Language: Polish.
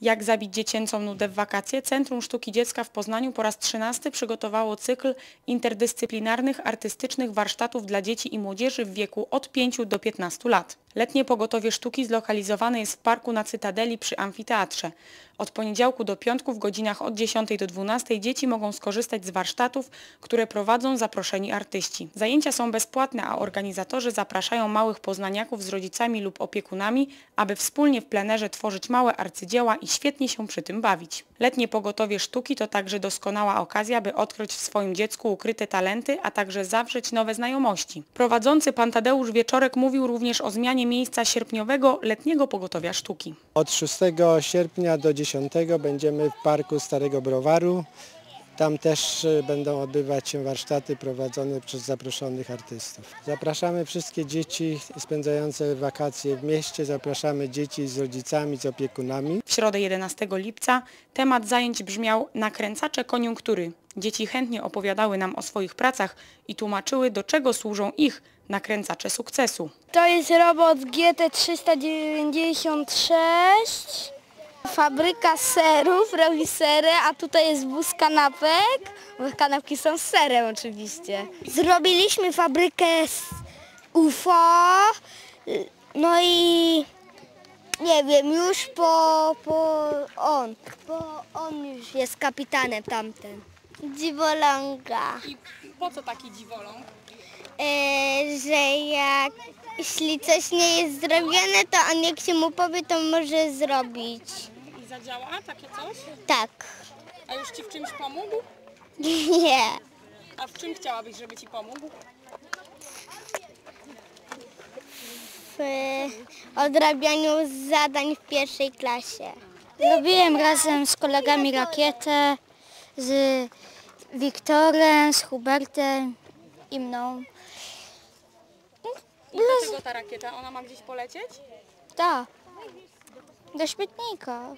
Jak zabić dziecięcą nudę w wakacje? Centrum Sztuki Dziecka w Poznaniu po raz 13 przygotowało cykl interdyscyplinarnych artystycznych warsztatów dla dzieci i młodzieży w wieku od 5 do 15 lat. Letnie pogotowie sztuki zlokalizowane jest w parku na Cytadeli przy amfiteatrze. Od poniedziałku do piątku w godzinach od 10 do 12 dzieci mogą skorzystać z warsztatów, które prowadzą zaproszeni artyści. Zajęcia są bezpłatne, a organizatorzy zapraszają małych poznaniaków z rodzicami lub opiekunami, aby wspólnie w plenerze tworzyć małe arcydzieła i świetnie się przy tym bawić. Letnie pogotowie sztuki to także doskonała okazja, by odkryć w swoim dziecku ukryte talenty, a także zawrzeć nowe znajomości. Prowadzący pan Tadeusz Wieczorek mówił również o zmianie miejsca sierpniowego letniego pogotowia sztuki. Od 6 sierpnia do 10 będziemy w Parku Starego Browaru. Tam też y, będą odbywać się warsztaty prowadzone przez zaproszonych artystów. Zapraszamy wszystkie dzieci spędzające wakacje w mieście, zapraszamy dzieci z rodzicami, z opiekunami. W środę 11 lipca temat zajęć brzmiał nakręcacze koniunktury. Dzieci chętnie opowiadały nam o swoich pracach i tłumaczyły, do czego służą ich nakręcacze sukcesu. To jest robot GT396. Fabryka serów, robi sery, a tutaj jest wóz kanapek. Bo kanapki są z serem oczywiście. Zrobiliśmy fabrykę z UFO. No i nie wiem, już po, po on, po on już jest kapitanem tamten. Dziwoląga. I po co taki dziwoląg? E, że jak jeśli coś nie jest zrobione, to on jak się mu powie, to może zrobić. I zadziała takie coś? Tak. A już Ci w czymś pomógł? Nie. A w czym chciałabyś, żeby Ci pomógł? W odrabianiu zadań w pierwszej klasie. Robiłem razem z kolegami rakietę, z Wiktorem, z Hubertem i mną. I dlaczego ta rakieta? Ona ma gdzieś polecieć? Tak. Do śmietnika.